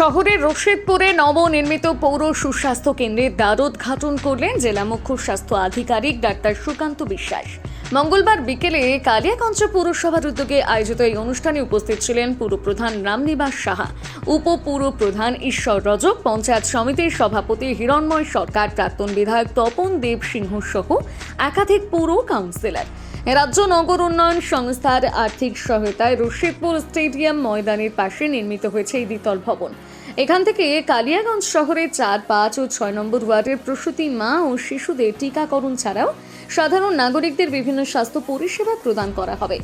শহরের রশিদপুরে নবনির্মিত পৌর সুস্বাস্থ্য কেন্দ্রের দ্বারোদ্ঘাটন করলেন জেলা মুখ্য স্বাস্থ্য আধিকারিক ডাক্তার সুকান্ত বিশ্বাস। মঙ্গলবার বিকেলে কালিয়াগঞ্জ পৌরসভার উদ্যোগে আয়োজিত এই অনুষ্ঠানে উপস্থিত ছিলেন পুরপ্রধান রামনিবাস সাহা উপপুর প্রধান ঈশ্বর রজক, পঞ্চায়েত সমিতির সভাপতি হিরণময় সরকার, প্রাক্তন বিধায়ক তপন দেব সিংহ সহ একাধিক পৌর কাউন্সিলর। রাজ্য নগর উন্নয়ন সংস্থার আর্থিক সহায়তায় রশিদপুর স্টেডিয়াম ময়দানের পাশে নির্মিত হয়েছে এই দ্বিতল ভবন। এখান থেকে কালিয়াগঞ্জ শহরে চার, পাঁচ ও ছয় নম্বর ওয়ার্ডের প্রসূতি মা ও শিশুদের টিকাকরণ ছাড়াও সাধারণ নাগরিকদের বিভিন্ন স্বাস্থ্য পরিষেবা প্রদান করা হবে।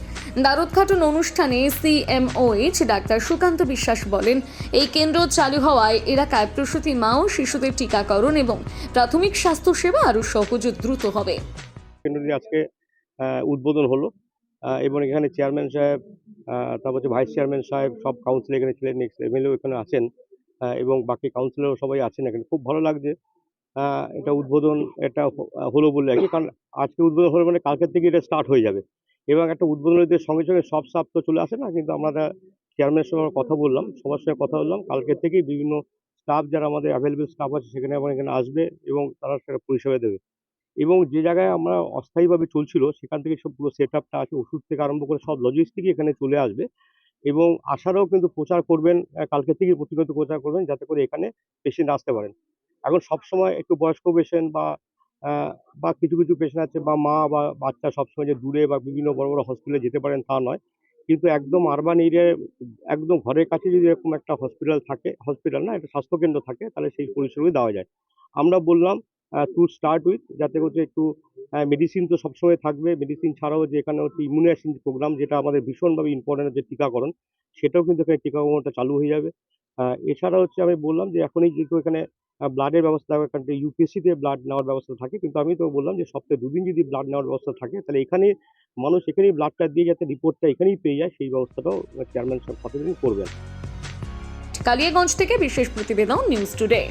দ্বারোদ্ঘাটন অনুষ্ঠানে সিএমওএইচ ডাক্তার সুকান্ত বিশ্বাস বলেন, এই কেন্দ্র চালু হওয়ায় এলাকায় প্রসূতি মা ও শিশুদের টিকাকরণ এবং প্রাথমিক স্বাস্থ্য সেবা আরও সহজ দ্রুত হবে। কেন্দ্রটি আজকে উদ্বোধন হলো। এবং এখানে চেয়ারম্যান সাহেব তারপর হচ্ছে ভাইস চেয়ারম্যান সাহেব, সব কাউন্সিল এখানে ছিলেন নেক্সট এখানে আছেন। এবং বাকি কাউন্সিলরও সবাই আছেন এখানে। খুব ভালো লাগছে। এটা উদ্বোধন, এটা হলো বলে আর কি। কারণ আজকে উদ্বোধন হলো মানে কালকের থেকে এটা স্টার্ট হয়ে যাবে। এবং একটা উদ্বোধনের সঙ্গে সঙ্গে সব স্টাফ তো চলে আসে না, কিন্তু আমরা চেয়ারম্যানের সঙ্গে কথা বললাম, সবার সঙ্গে কথা বললাম। কালকের থেকেই বিভিন্ন স্টাফ যারা আমাদের অ্যাভেলেবেল স্টাফ আছে, সেখানে আমার এখানে আসবে এবং তারা সেটা পরিষেবা দেবে। এবং যে জায়গায় আমরা অস্থায়ীভাবে চলছিল, সেখান থেকে সব পুরো সেট আপটা আছে, ওষুধ থেকে আরম্ভ করে সব লজিস্টিকই এখানে চলে আসবে। এবং আসারও কিন্তু প্রচার করবেন কালকে থেকে প্রতিনিয়ত প্রচার করবেন যাতে করে এখানে পেশেন্ট আসতে পারেন। এখন সবসময় একটু বয়স্ক পেশেন্ট বা বা কিছু কিছু পেশেন্ট আছে বা মা বা বাচ্চা সবসময় যে দূরে বা বিভিন্ন বড় বড় হসপিটালে যেতে পারেন তা নয়। কিন্তু একদম আরবান এরিয়ায় একদম ঘরের কাছে যদি এরকম একটা হসপিটাল থাকে হসপিটাল না, একটা স্বাস্থ্যকেন্দ্র থাকে, তাহলে সেই পরিষেবাই দেওয়া যায়। আমরা বললাম টু স্টার্ট উইথ যাতে হচ্ছে একটু মেডিসিন তো সবসময় থাকবে। মেডিসিন ছাড়াও যে এখানে হচ্ছে ইমিউনাইজেশন প্রোগ্রাম যেটা আমাদের ভীষণভাবে ইম্পর্টেন্ট যে টিকাকরণ, সেটাও কিন্তু এখানে টিকাকরণটা চালু হয়ে যাবে। এছাড়া হচ্ছে আমি বললাম যে এখনই যেহেতু এখানে ব্লাডের ব্যবস্থা, এখান থেকে ইউপিএসসি তে ব্লাড নেওয়ার ব্যবস্থা থাকে, কিন্তু আমি তো বললাম যে সপ্তাহে দুদিন যদি ব্লাড নেওয়ার ব্যবস্থা থাকে, তাহলে এখানে মানুষ এখানেই ব্লাডটা দিয়ে যাতে রিপোর্টটা এখানেই পেয়ে যায়, সেই ব্যবস্থাটাও চেয়ারম্যান সাহেব করবেন। কালিয়াগঞ্জ থেকে বিশেষ প্রতিবেদন নিউজ টুডে